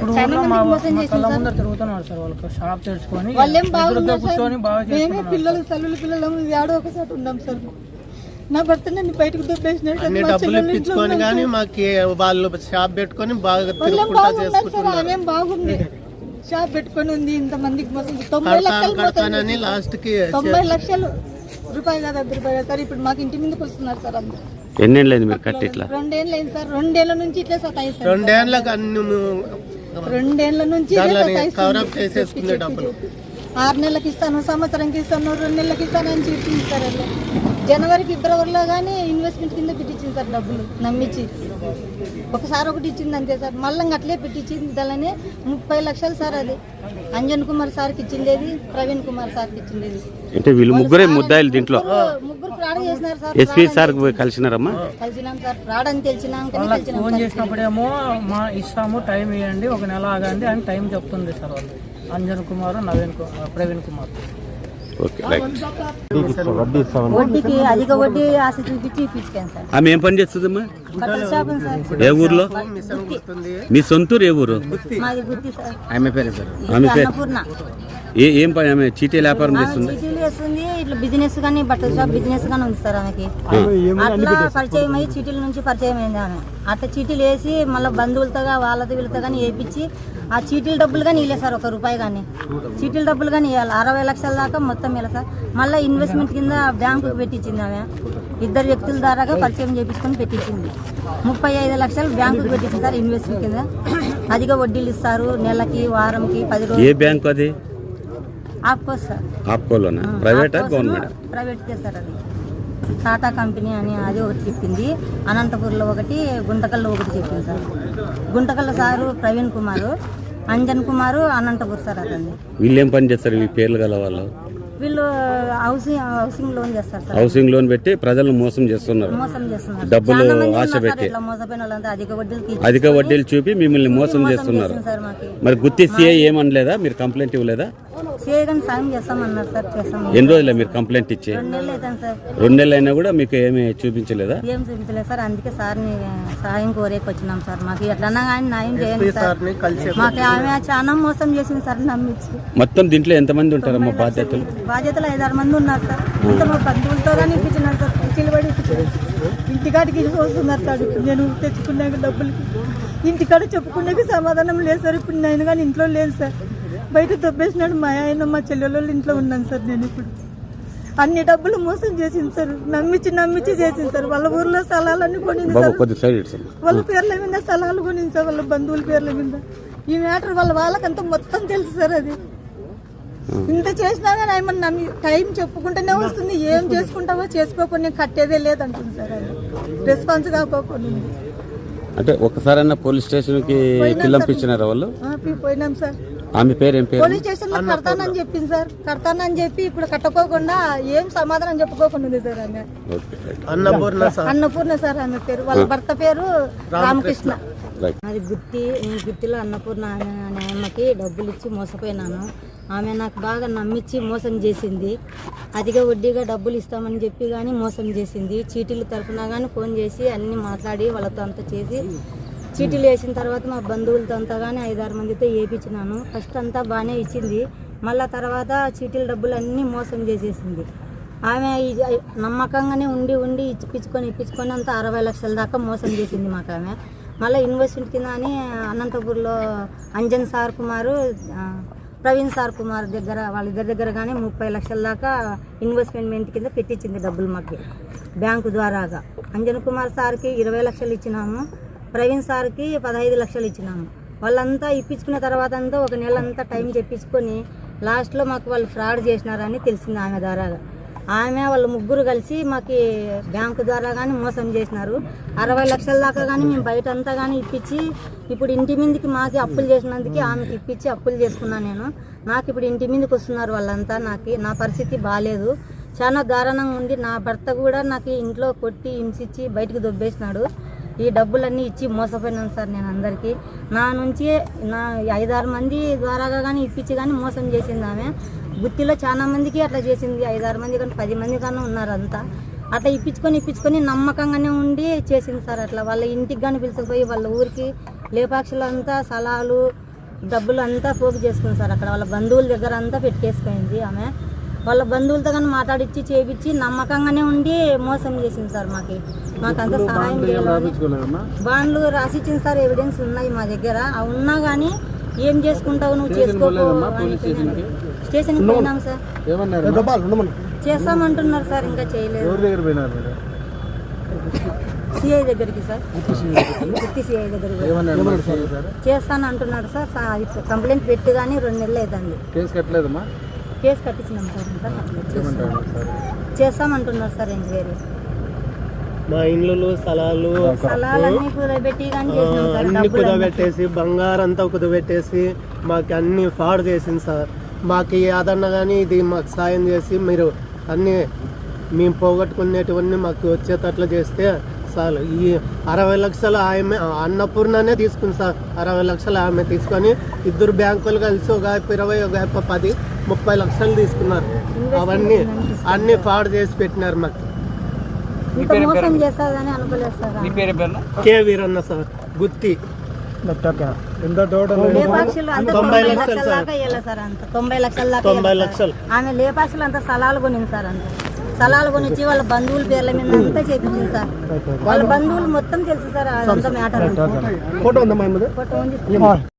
ఇప్పుడు సార్. ముందర తిరుగుతున్నారు సార్ వాళ్ళకి షాప్ తెరుచుకొని సార్. కూర్చొని మేమే పిల్లలు తల్లులు పిల్లలు. ఏడో ఒకసారి ఉన్నాం సార్. నా భర్త నన్ను బయటకు మా డబ్బులు ఇప్పించుకొని కానీ సార్. మాకు వాళ్ళు షాప్ పెట్టుకొని బాగా సార్. ఆమెం బాగుంది. షాప్ పెట్టుకొని ఉంది. ఇంత మందికి మోసం తొంభై లక్షలు. లాస్ట్కి తొంభై లక్షలు రూపాయలు కాదు రూపాయలు సార్. ఇప్పుడు మాకు ఇంటి ముందుకు వస్తున్నారు సార్ అందరూ ఎన్నేళ్ళైంది మీరు కట్టి ఇట్లా? రెండేళ్ళు అయింది సార్. రెండేళ్ళ నుంచి ఇట్లా సతాయిస్తారు రెండేళ్ళకు అన్ని రెండేళ్ళ నుంచి. కవరప్ చేసేసుకునే డబ్బులు. ఆరు నెలలకి ఇస్తాను సంవత్సరంకి ఇస్తాను రెండు నెలలకి ఇస్తాను అని చెప్పి ఇస్తారు అట్లా. జనవరి ఫిబ్రవరిలో కానీ ఇన్వెస్ట్మెంట్ కింద పెట్టించింది సార్ డబ్బులు నమ్మించి. ఒకసారి ఒకటి ఇచ్చింది అంతే సార్. మళ్ళీ అట్లే పెట్టించింది దానినే ముప్పై లక్షలు సార్ అది. అంజన్ కుమార్ సార్కి ఇచ్చిండేది ప్రవీణ్ కుమార్ సార్కి ఇచ్చిండేది అంటే వీళ్ళు ముగ్గురే ముద్దాయిలు దీంట్లో. ముగ్గురు- ఫ్రాడ్ చేసినారు సార్ ఎస్పీ సార్ కలిసినారమ్మా? కలిసినాం సార్ ఫ్రాడ్ అని కలిసినాం ఫోన్ సార్. చేసినప్పుడేమో మా ఇస్తాము టైం ఇవ్వండి ఒక నెల ఆగండి అని టైం చెప్తుంది సార్ వాళ్ళు. అంజన్ కుమార్ నవీన్ కు- ప్రవీణ్ కుమార్. వడ్డీకి అధిక వడ్డీ ఆశ చూపించి ఇప్పించాను సార్. ఆమె ఏం పని చేస్తుందమ్మా? ఏ ఊర్లో? మీ సొంతూరు ఏ ఊరు? ఆమె పేరు ఆమె పేరు? ఏ ఏం పని ఆమె చీటీ వ్యాపారం చేస్తుంది? చీటీలు ఇట్లా బిజినెస్ కానీ బట్టల షాప్ బిజినెస్ కానీ ఉంది సార్ ఆమెకి. అట్లా పరిచయం అయ్యి చీటీల నుంచి పరిచయం అయింది ఆమె. అట్లా చీటీలు వేసి మళ్ళీ బంధువులతో వాళ్ళతో వీళ్ళతో కానీ వేయించి ఆ చీటీల డబ్బులు కానీ ఇవ్వలేదు సార్ ఒక రూపాయి కానీ చీటీల డబ్బులు కానీ ఇవ్వాలి అరవై లక్షల దాకా మొత్తం ఇవ్వాలి సార్. మళ్ళీ ఇన్వెస్ట్మెంట్ కింద బ్యాంకుకి పెట్టించింది ఆమె. ఇద్దరు వ్యక్తుల ద్వారాగా పరిచయం చేపించుకొని పెట్టించింది. ముప్పై ఐదు లక్షలు బ్యాంకుకి పెట్టించింది సార్ ఇన్వెస్ట్మెంట్ కింద. అదిగా వడ్డీలు ఇస్తారు. నెలకి వారంకి పది ఏ రోజులు బ్యాంకు అది? ఆఫ్కో సార్. ఆప్కోలోనా? ప్రైవేటా గవర్నమెంట్? చేస్తారు అది. టాటా కంపెనీ అని అది ఒకటి చెప్పింది. అనంతపూర్లో ఒకటి గుంటకల్లో ఒకటి చెప్పింది సార్. గుంటకల్ల సారు ప్రవీణ్ కుమారు అంజన్ కుమారు అనంతపూర్ సార్ అతన్ని. వీళ్ళు ఏం పని చేస్తారు? ఈ పేర్లు గల వాళ్ళు? వీళ్ళు హౌసింగ్ హౌసింగ్ లోన్ చేస్తారు సార్. హౌసింగ్ లోన్ పెట్టి ప్రజలను మోసం చేస్తున్నారు. మోసం చేస్తున్నారు. డబ్బులు ఆశ పెట్టి. ఇట్లా మోసపోయిన వాళ్ళంతా అధిక వడ్డీలు చూపి మిమ్మల్ని మోసం చేస్తున్నారు. మరి గుత్తి సిఐ ఏమనలేదా? మీరు కంప్లైంట్ ఇవ్వలేదా? చేయగానే సాయం చేస్తామన్నారు సార్ చేస్తాం ఎన్ని రోజులే మీరు కంప్లైంట్ ఇచ్చి? రెండు నెలలు అవుతాను సార్. రెండు నెలలు అయినా కూడా మీకు ఏమీ చూపించలేదా? ఏం చూపించలేదు సార్ అందుకే సార్ని సాయం కోరేకి వచ్చినాం సార్. మాకు ఎట్లన్నా కానీ న్యాయం చేయండి సార్. మాకు ఆమె చాలా మోసం చేసింది సార్ నమ్మించి. మొత్తం దీంట్లో ఎంతమంది ఉంటారమ్మా బాధ్యతలు? బాధ్యతలు ఐదారు మంది ఉన్నారు సార్. ఇంత మా బంధువులతో కానీ ఇప్పించినారు సార్. కుర్చీలు పడి ఇప్పించారు ఇంటికాడికి వస్తున్నారు సార్. ఇప్పుడు నేను తెచ్చుకున్నాక డబ్బులకి ఇంటికాడ చెప్పుకునేకి సమాధానం లేదు సార్. ఇప్పుడు నేను కానీ ఇంట్లో లేదు సార్. బయట దొబ్బేసినాడు మా ఆయన మా చెల్లెల ఇంట్లో ఉన్నాను సార్ నేను ఇప్పుడు. అన్ని డబ్బులు మోసం చేసింది సార్. నమ్మించి నమ్మించి చేసింది సార్. వాళ్ళ ఊర్లో స్థలాలన్నీ కొనింది సార్. వాళ్ళ పేర్ల మీద స్థలాలు కొనింది సార్ వాళ్ళ బంధువుల పేర్ల మీద. ఈ మ్యాటర్ వాళ్ళ వాళ్ళకంతా మొత్తం తెలుసు సార్ అది. ఇంత చేసినా కానీ ఆయన నమ్మి టైం చెప్పుకుంటూనే వస్తుంది. ఏం చేసుకుంటావో చేసుకోకుండా కట్టేదే లేదంటుంది సార్ అది రెస్పాన్స్ కాకోకుండా అంటే ఒక్కసారైనా పోలీస్ స్టేషన్కి పిల్లంపించినారా వాళ్ళు? పోయినాం సార్. ఆమె పేరు ఏం పేరు? పోలీస్ స్టేషన్లో కడతానని చెప్పింది సార్. కడతానని చెప్పి ఇప్పుడు కట్టుకోకుండా ఏం సమాధానం చెప్పుకోకుండా ఉంది సార్ ఆమె. Okay. Right Annapurna sir. Annapurna sir ఆమె పేరు. వాళ్ళ భర్త పేరు రామకృష్ణ. అది గుత్తి నేను గుత్తిలో అన్నపూర్ణ అనే అమ్మకి డబ్బులు ఇచ్చి మోసపోయినాను. ఆమె నాకు బాగా నమ్మించి మోసం చేసింది. అధిక వడ్డీగా డబ్బులు ఇస్తామని చెప్పి కానీ మోసం చేసింది. చీటీలు తరఫున కానీ ఫోన్ చేసి అన్ని మాట్లాడి వాళ్ళతో అంతా చేసి చీటీలు వేసిన తర్వాత మా బంధువులతో అంతా కానీ ఐదారు మందితో వేయించినాను ఫస్ట్ అంతా బాగానే ఇచ్చింది. మళ్ళా తర్వాత చీటీల డబ్బులు అన్నీ మోసం చేసేసింది. ఆమె నమ్మకంగానే ఉండి ఉండి ఇప్పించుకొని ఇప్పించుకొని అంతా అరవై లక్షల దాకా మోసం చేసింది మాకు ఆమె మళ్ళీ ఇన్వెస్ట్మెంట్ కింద అని అనంతపూర్లో అంజన్ సార్ కుమారు ప్రవీణ్ సార్ కుమార్ దగ్గర వాళ్ళిద్దరి దగ్గర కానీ ముప్పై లక్షల దాకా ఇన్వెస్ట్మెంట్ కింద పెట్టించింది డబ్బులు మాకు. బ్యాంకు ద్వారాగా. అంజన్ కుమార్ సార్కి ఇరవై లక్షలు ఇచ్చినాము ప్రవీణ్ సార్కి పదహైదు లక్షలు ఇచ్చినాము. వాళ్ళంతా ఇప్పించుకున్న తర్వాత అంతా ఒక నెల అంతా టైం చెప్పించుకొని లాస్ట్లో మాకు వాళ్ళు ఫ్రాడ్ చేసినారని తెలిసింది ఆమె ద్వారాగా. ఆమె వాళ్ళు ముగ్గురు కలిసి మాకు బ్యాంకు ద్వారా కానీ మోసం చేసినారు. అరవై లక్షల దాకా కానీ మేము బయట అంతా కానీ ఇప్పించి ఇప్పుడు ఇంటి మీదకి మాకు అప్పులు చేసినందుకు ఆమెకి ఇప్పించి అప్పులు చేసుకున్నాను నేను. నాకు ఇప్పుడు ఇంటి మీదకి వస్తున్నారు వాళ్ళంతా నాకు నా పరిస్థితి బాగాలేదు చాలా దారుణంగా ఉంది. నా భర్త కూడా నాకు ఇంట్లో కొట్టి హింసించి బయటకు దొబ్బేసినాడు. ఈ డబ్బులన్నీ ఇచ్చి మోసపోయినాను సార్ నేను అందరికీ. నా నుంచి నా ఐదారు మంది ద్వారాగా కానీ ఇప్పించి కానీ మోసం చేసింది ఆమె. గుత్తిలో చాలా మందికి అట్లా చేసింది ఐదారు మంది కానీ పది మంది కానీ ఉన్నారు అంతా. అట్లా ఇప్పించుకొని ఇప్పించుకొని నమ్మకంగానే ఉండి చేసింది సార్ అట్లా. వాళ్ళ ఇంటికి కానీ పిలుచుకుపోయి వాళ్ళ ఊరికి లేపాక్షులు అంతా స్థలాలు డబ్బులు అంతా పోగు చేసుకుంది సార్ అక్కడ. వాళ్ళ బంధువుల దగ్గర అంతా పెట్టేసుకుంది ఆమె. వాళ్ళ బంధువులతో కానీ మాట్లాడిచ్చి చేపించి నమ్మకంగానే ఉండి మోసం చేసింది సార్ మాకు. మాకంతా సహాయం బాండ్లు రాసిచ్చింది సార్ ఎవిడెన్స్ ఉన్నాయి మా దగ్గర. అవి ఉన్నా కానీ ఏం చేసుకుంటావు నువ్వు చేసుకోపో స్టేషన్కి పోయినాం సార్. చేస్తామంటున్నారు సార్ ఇంకా చేయలేదు. సిఐ దగ్గరికి సార్. గుత్తి సిఐ దగ్గరికి చేస్తాను అంటున్నాడు సార్? కంప్లైంట్ పెట్టి కానీ రెండు నెలలు అవుతుంది. కేసు కట్టలేదమ్మా? కేసు కట్టించినాం సార్ ఇంకా. చేస్తామంటున్నారు సార్ ఎంక్వైరీ. మా ఇండ్లు స్థలాలు అన్ని కుదబెట్టేసి బంగారం అంతా కుదబెట్టేసి మాకు అన్ని ఫ్రాడ్ చేసింది సార్. మాకు ఏదన్నా కానీ ఇది మాకు సాయం చేసి మీరు అన్ని మేము పోగొట్టుకునేటివన్నీ మాకు వచ్చేటట్లు చేస్తే చాలు. ఈ అరవై లక్షలు ఆమె అన్నపూర్ణనే తీసుకుంది సార్. అరవై లక్షలు ఆమె తీసుకొని ఇద్దరు బ్యాంకులు కలిసి ఒక ఇరవై ఒక పది ముప్పై లక్షలు తీసుకున్నారు. అవన్నీ అన్ని ఫ్రాడ్ చేసి పెట్టినారు మాకు. K Veeranna sir Gutti. తొంభై లక్షలు తొంభై లక్షల. ఆమె లేపాక్షులు అంత స్థలాలు కొనింది సార్ అంత. స్థలాలు కొనిచ్చి వాళ్ళ బంధువుల పేర్ల మీద అంతా చేపించింది సార్. వాళ్ళ బంధువులు మొత్తం తెలుసు సార్ అదంతా మ్యాటర్ ఫోటో ఉందా మా ఫోటో ఉంది